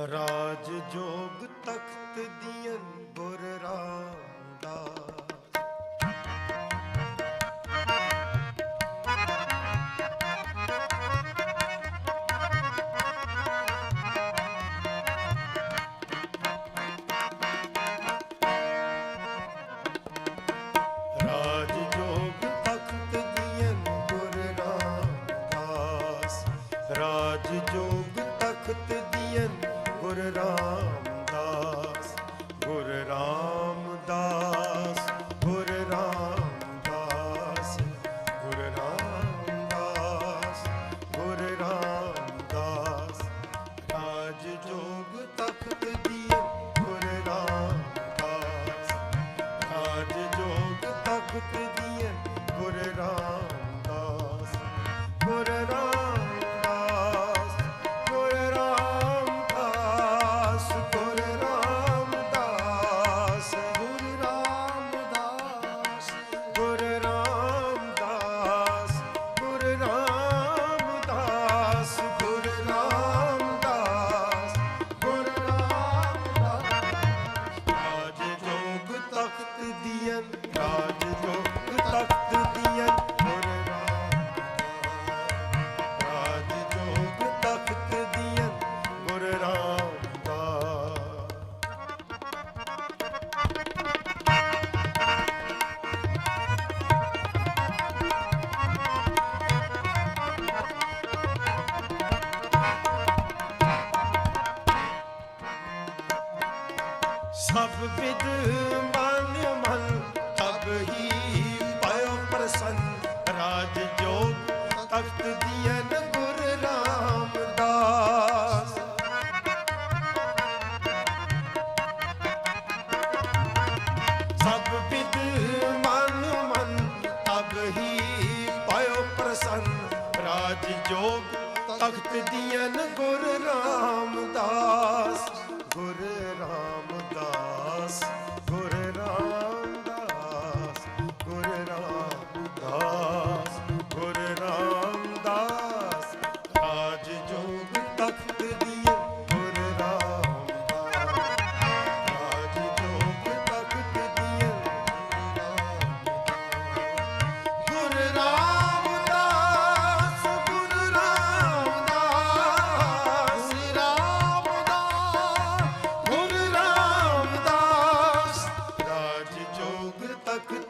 ਰਾਜ ਜੋਗ ਤਖਤ ਦੀਆਂ ਗੁਰ ਰਾਮ ঠাকুর রো ਬਖਤ ਦੀਨ ਗੁਰ ਰਾਮਦਾਸ ਸਭ ਵਿਦ ਮਨ ਮਨ, ਤਬ ਹੀ ਪਾਇਓ ਪ੍ਰਸੰਨ। ਰਾਜ ਜੋਗ ਤਖਤ ਦੀਨ ਗੁਰ ਰਾਮਦਾਸ ਗੁਰ ਰਾਮਦਾਸ так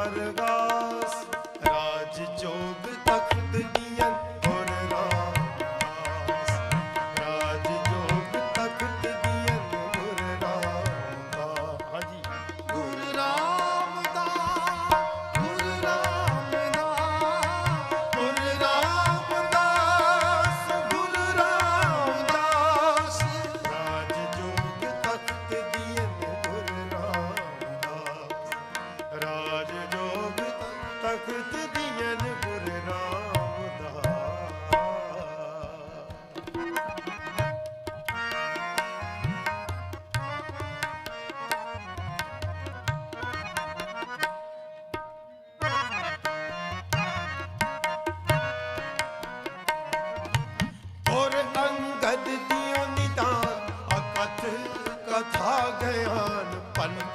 परगा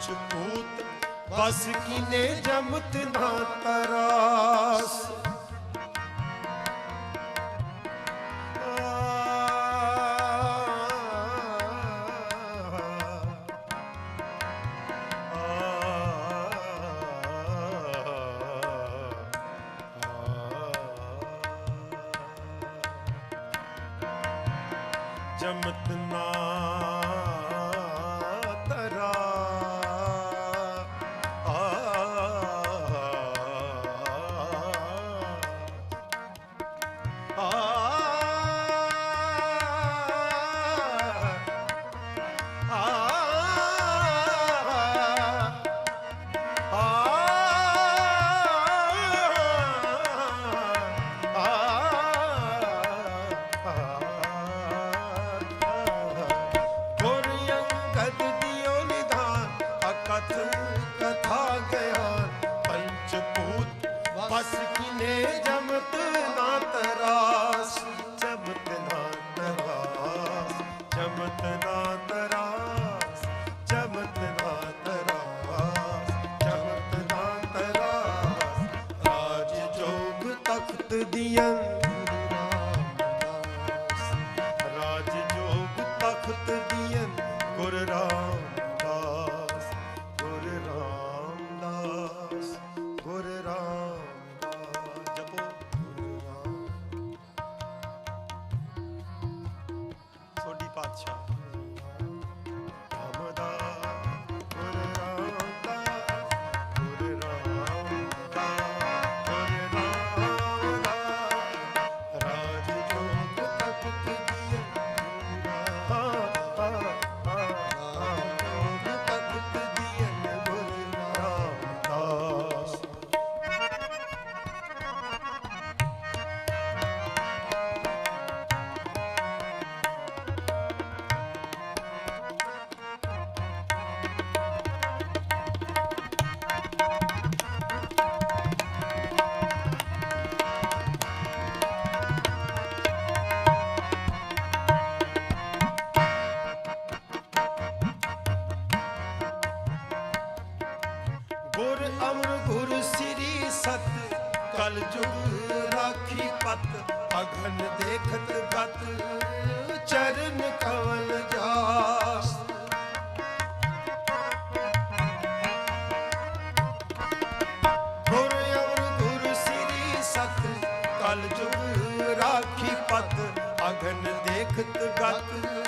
ਰਾਜਪੂਤ ਬਸ ਕਿਨੇ ਜਮਤ ਨਾ ਤਰਾਸ। ਜਮਤ ਨਾ ਸਤ ਕਲ ਜੁਗ ਰਾਖੀ ਪਤ, ਅਗਨ ਦੇਖਤ ਗਤ, ਚਰਨ ਕਵਲ ਜਾਸ। ਸ੍ਰੀ ਸਤ ਕਲ ਜੁਗ ਰਾਖੀ ਪਤ, ਅਗਨ ਦੇਖਤ ਗਤ।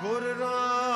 Guru Ram.